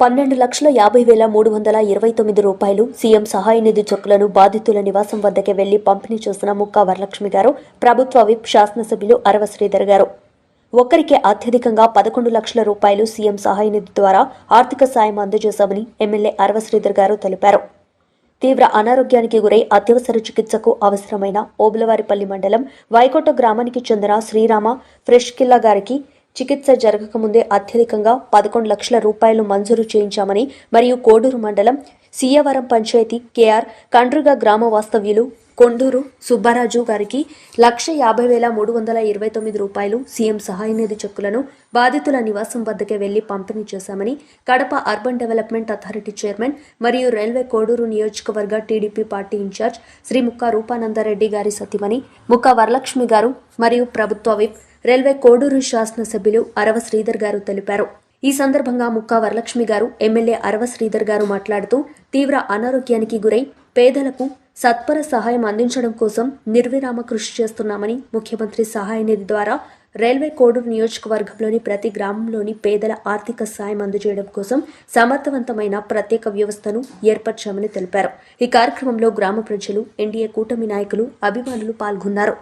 పన్నెండు లక్షల యాభై వేల మూడు వందల ఇరవై తొమ్మిది రూపాయలు సీఎం సహాయ నిధి చెక్కులను బాధితుల నివాసం వద్దకే వెళ్ళి పంపిణీ చేసిన ముక్కా వరలక్ష్మి గారు ప్రభుత్వ విప్ శాసనసభ్యులు అరవ శ్రీధర్ గారు. ఒక్కరికే అత్యధికంగా పదకొండు లక్షల రూపాయలు సీఎం సహాయ నిధి ద్వారా ఆర్థిక సాయం అందజేశామని ఎమ్మెల్యే అరవ శ్రీధర్ గారు తెలిపారు. తీవ్ర అనారోగ్యానికి గురై అత్యవసర చికిత్సకు అవసరమైన ఓబులవారిపల్లి మండలం వైకోట గ్రామానికి చెందిన శ్రీరామ ఫ్రెష్ కిల్లా గారికి చికిత్స జరగకముందే అత్యధికంగా పదకొండు లక్షల రూపాయలు మంజూరు చేయించామని మరియు కోడూరు మండలం సీయవరం పంచాయతీ కేఆర్ కండ్రుగ గ్రామ వాస్తవ్యులు కొండూరు సుబ్బారాజు గారికి లక్ష యాభై వేల మూడు వందల ఇరవై తొమ్మిది రూపాయలు సీఎం సహాయ నిధి చెక్కులను బాధితుల నివాసం వద్దకే వెళ్ళి పంపిణీ చేశామని Kadapa urban development authority chairman మరియు రైల్వే కోడూరు నియోజకవర్గ TDP party incharge Shri Mukka Rupanandareddy గారి సతీమణి ముక్కా వరలక్ష్మి గారు మరియు ప్రభుత్వ విప్ రైల్వే కోడూరు శాసనసభ్యులు అరవ శ్రీధర్ గారు తెలిపారు. ఈ సందర్భంగా ముక్కా వరలక్ష్మి గారు ఎమ్మెల్యే అరవ శ్రీధర్ గారు మాట్లాడుతూ తీవ్ర అనారోగ్యానికి గురై పేదలకు సత్వర సహాయం అందించడం కోసం నిర్విరామ కృషి చేస్తున్నామని ముఖ్యమంత్రి సహాయ నిధి ద్వారా రైల్వే కోడూరు నియోజకవర్గంలోని ప్రతి గ్రామంలోని పేదల ఆర్థిక సాయం అందజేయడం కోసం సమర్థవంతమైన ప్రత్యేక వ్యవస్థను ఏర్పరచామని తెలిపారు. ఈ కార్యక్రమంలో గ్రామ ప్రజలు ఎన్డీఏ కూటమి నాయకులు అభిమానులు పాల్గొన్నారు.